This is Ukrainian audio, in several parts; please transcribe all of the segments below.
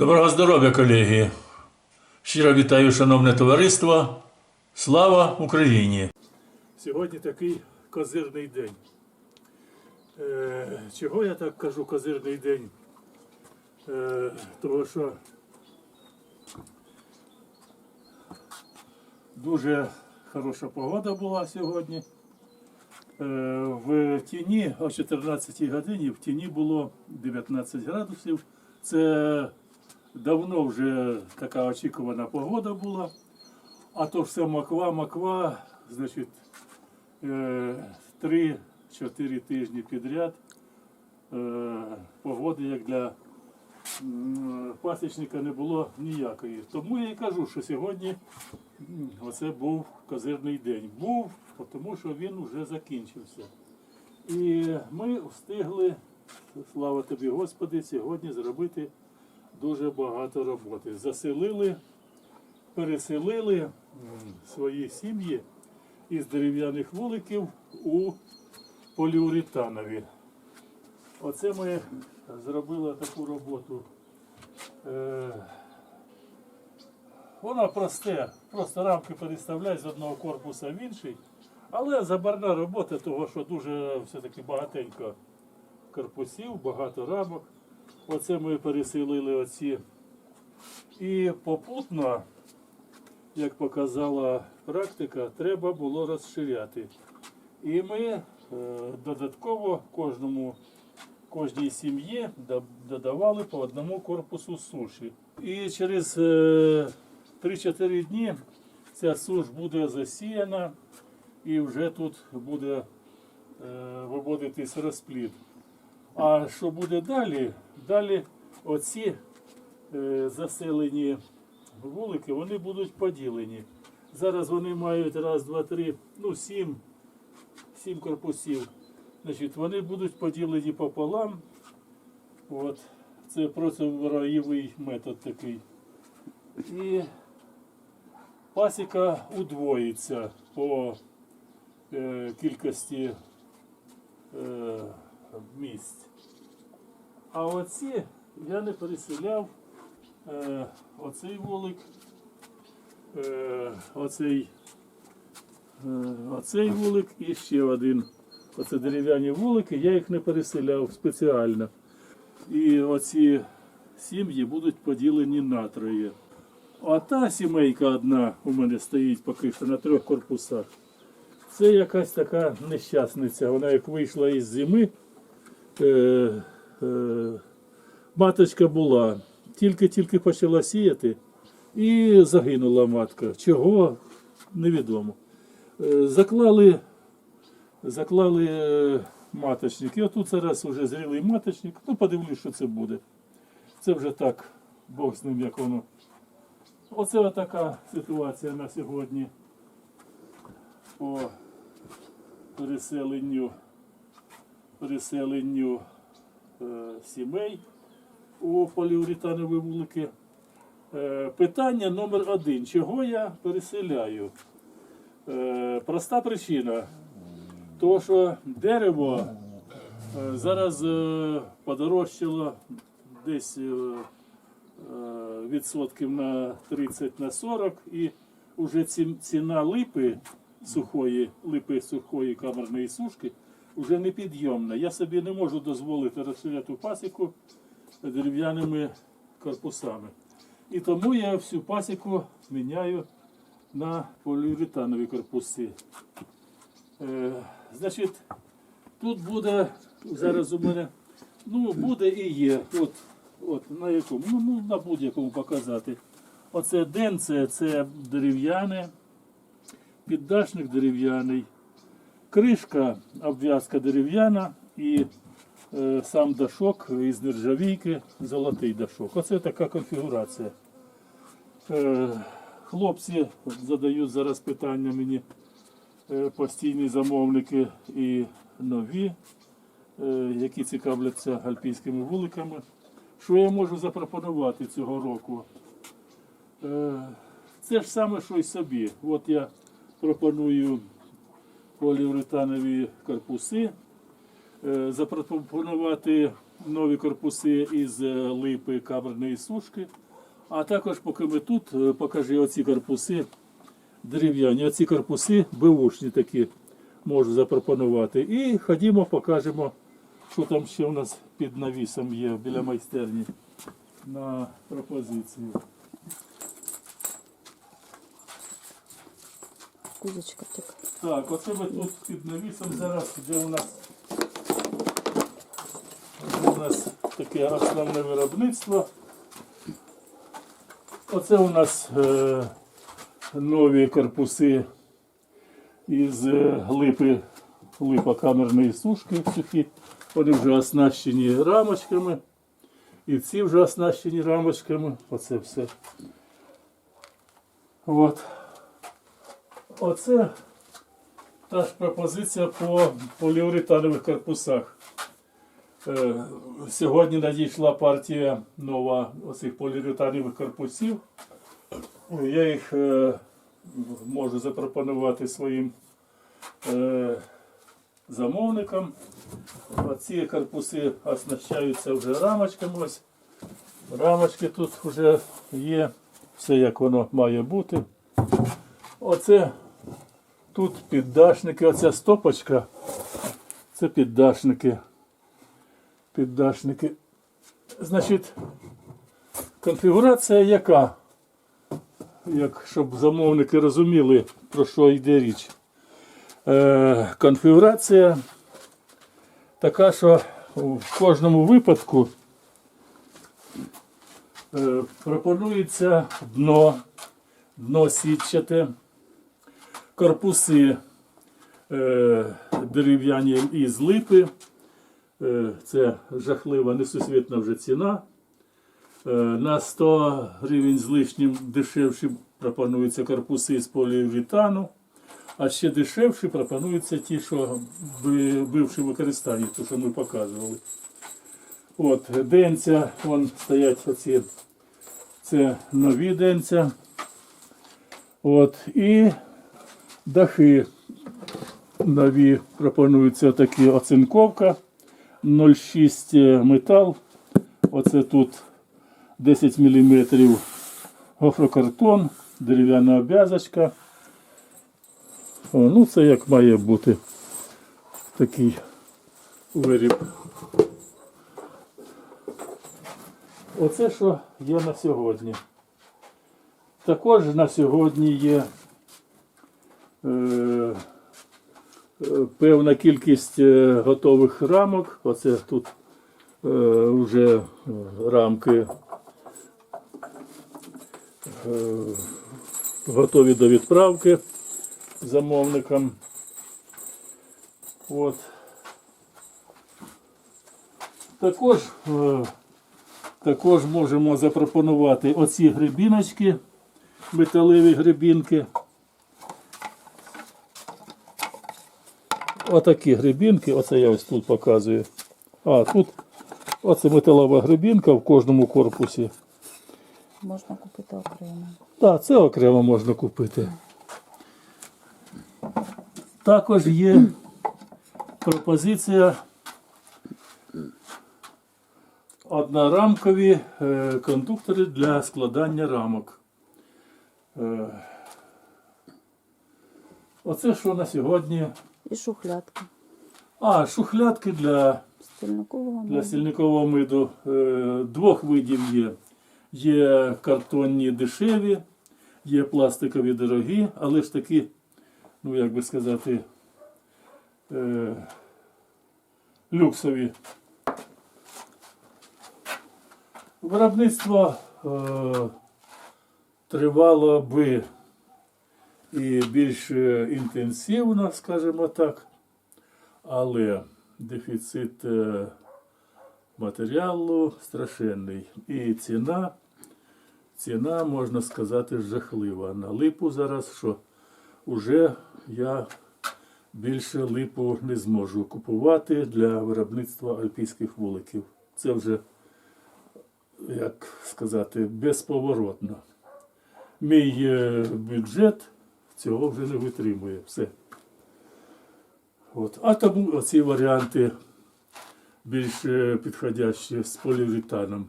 Доброго здоров'я, колеги! Щиро вітаю, шановне товариство. Слава Україні! Сьогодні такий козирний день. Е, чого я так кажу козирний день? Е, тому що дуже хороша погода була сьогодні. Е, в тіні о 14 годині в тіні було 19 градусів. Це давно вже така очікувана погода була. А то все маква, маква, значить, е, три-чотири тижні підряд е, погоди, як для пасічника, не було ніякої. Тому я і кажу, що сьогодні оце був козирний день. Був, тому що він вже закінчився. І ми встигли, слава тобі, Господи, сьогодні зробити дуже багато роботи. Заселили переселили свої сім'ї із дерев'яних вуликів у поліуретанові. Оце ми зробили таку роботу. Е, Вона просте, просто рамки переставляють з одного корпуса в інший, але забарна робота, того що дуже все-таки багатенько корпусів, багато рамок. Оце ми переселили оці. І попутно як показала практика, треба було розширяти. І ми е, додатково кожному, кожній сім'ї додавали по одному корпусу суші. І через е, 3-4 дні ця суш буде засіяна і вже тут буде е, виводитись розплід. А що буде далі? Далі оці е, заселені вулики, вони будуть поділені. Зараз вони мають раз, два, три, ну сім, сім корпусів. Значить, вони будуть поділені пополам. От. Це противороєвий метод такий. І пасіка удвоїться по е, кількості е, місць. А оці я не переселяв е, оцей вулик, е, оцей, е, оцей вулик і ще один. Оце дерев'яні вулики, я їх не переселяв спеціально. І оці сім'ї будуть поділені на троє. А та сімейка одна у мене стоїть поки що на трьох корпусах. Це якась така нещасниця. Вона як вийшла із зими. Е, е, маточка була, тільки-тільки почала сіяти і загинула матка. Чого? Невідомо. Е, Заклали, заклали е, маточник. І отут зараз вже зрілий маточник. Ну, подивлюсь, що це буде. Це вже так, Бог з ним, як воно. Оце така ситуація на сьогодні по переселенню, переселенню е, сімей у поліуретанові вулики. Е, питання номер один. Чого я переселяю? Е, проста причина. То, що дерево зараз подорожчало десь відсотків на 30 на 40 і вже ціна липи сухої, липи сухої камерної сушки вже непідйомна. Я собі не можу дозволити розширяти пасіку дерев'яними корпусами. І тому я всю пасіку міняю на поліуретанові корпуси. Е, значить, тут буде зараз у мене, ну, буде і є. От, от на якому, ну, ну на будь-якому показати. Оце денце, це дерев'яне, піддашник дерев'яний, кришка, обв'язка дерев'яна і е, сам дашок із нержавійки, золотий дашок. Оце така конфігурація. Е, хлопці задають зараз питання мені, е, постійні замовники і нові, які цікавляться альпійськими вуликами. Що я можу запропонувати цього року? Це ж саме, що й собі. От я пропоную поліуретанові корпуси, е, запропонувати нові корпуси із е, липи камерної сушки. А також, поки ми тут, е, покажи оці корпуси дерев'яні. Оці корпуси беушні такі можу запропонувати. І ходімо, покажемо, що там ще у нас під навісом є біля майстерні на пропозицію. Кузочка така. Так, оце ми тут під навісом зараз, де у нас, у нас таке основне виробництво. Оце у нас е, нові корпуси із е, липи, липа камерної сушки сухі. Вони вже оснащені рамочками. І ці вже оснащені рамочками. Оце все. От. Оце та ж пропозиція по поліуретанових корпусах. Е, Сьогодні надійшла партія нова оцих поліуретанових корпусів. Я їх е, можу запропонувати своїм е, замовникам. Ці корпуси оснащаються вже рамочками. Ось рамочки тут вже є. Все як воно має бути. Оце Тут піддашники, оця стопочка. Це піддашники. Піддашники. Значить, конфігурація яка? Як, щоб замовники розуміли, про що йде річ. Е, конфігурація така, що в кожному випадку е, пропонується дно, дно сітчате корпуси е, дерев'яні із липи. Е, це жахлива, несусвітна вже ціна. Е, на 100 гривень з лишнім дешевші пропонуються корпуси з поліуретану, а ще дешевші пропонуються ті, що би- бивші в використанні, то, що ми показували. От, денця, вон стоять оці, це нові денця. От, і дахи нові пропонуються такі оцинковка 0,6 метал. Оце тут 10 мм гофрокартон, дерев'яна обв'язочка. Ну це як має бути такий виріб. Оце що є на сьогодні. Також на сьогодні є е, е, певна кількість е, готових рамок. Оце тут е, вже е, рамки е, готові до відправки замовникам. От. Також, е, також можемо запропонувати оці грибіночки, металеві грибінки. Отакі грибінки, оце я ось тут показую. А, тут оце металова грибінка в кожному корпусі. Можна купити окремо. Так, це окремо можна купити. Також є пропозиція однорамкові е, кондуктори для складання рамок. Е, Оце що на сьогодні. І шухлядки. А, шухлядки для Стільникового Для стільникового миду е, двох видів є. Є картонні дешеві, є пластикові дорогі, але ж таки, ну як би сказати, е, люксові. Виробництво е, тривало би і більш е, інтенсивно, скажімо так, але дефіцит е, матеріалу страшенний. І ціна, ціна, можна сказати, жахлива. На липу зараз, що вже я більше липу не зможу купувати для виробництва альпійських вуликів. Це вже, як сказати, безповоротно. Мій е, бюджет цього вже не витримує. Все. От. А тому оці варіанти більш е, підходяще з поліуретаном.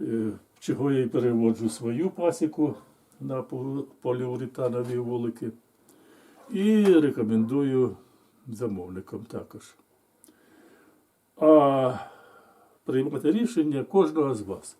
Е, Чого я і переводжу свою пасіку на пол- поліуретанові вулики. І рекомендую замовникам також. А приймати рішення кожного з вас.